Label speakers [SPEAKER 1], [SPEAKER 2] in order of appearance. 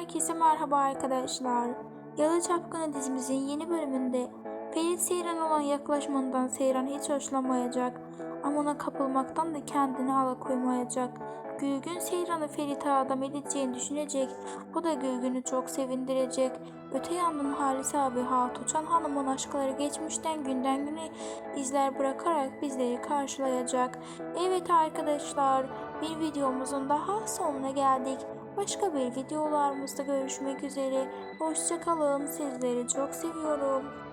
[SPEAKER 1] Herkese merhaba arkadaşlar. Yalı Çapkını dizimizin yeni bölümünde Ferit Seyran olan yaklaşmandan Seyran hiç hoşlanmayacak. Ama ona kapılmaktan da kendini alakoymayacak. Gülgün Seyran'ı Ferit'e adam edeceğini düşünecek. Bu da Gülgün'ü çok sevindirecek. Öte yandan Halis abi Hatuçan Hanım'ın aşkları geçmişten günden güne izler bırakarak bizleri karşılayacak. Evet arkadaşlar bir videomuzun daha sonuna geldik. Başka bir videolarımızda görüşmek üzere. Hoşçakalın. Sizleri çok seviyorum.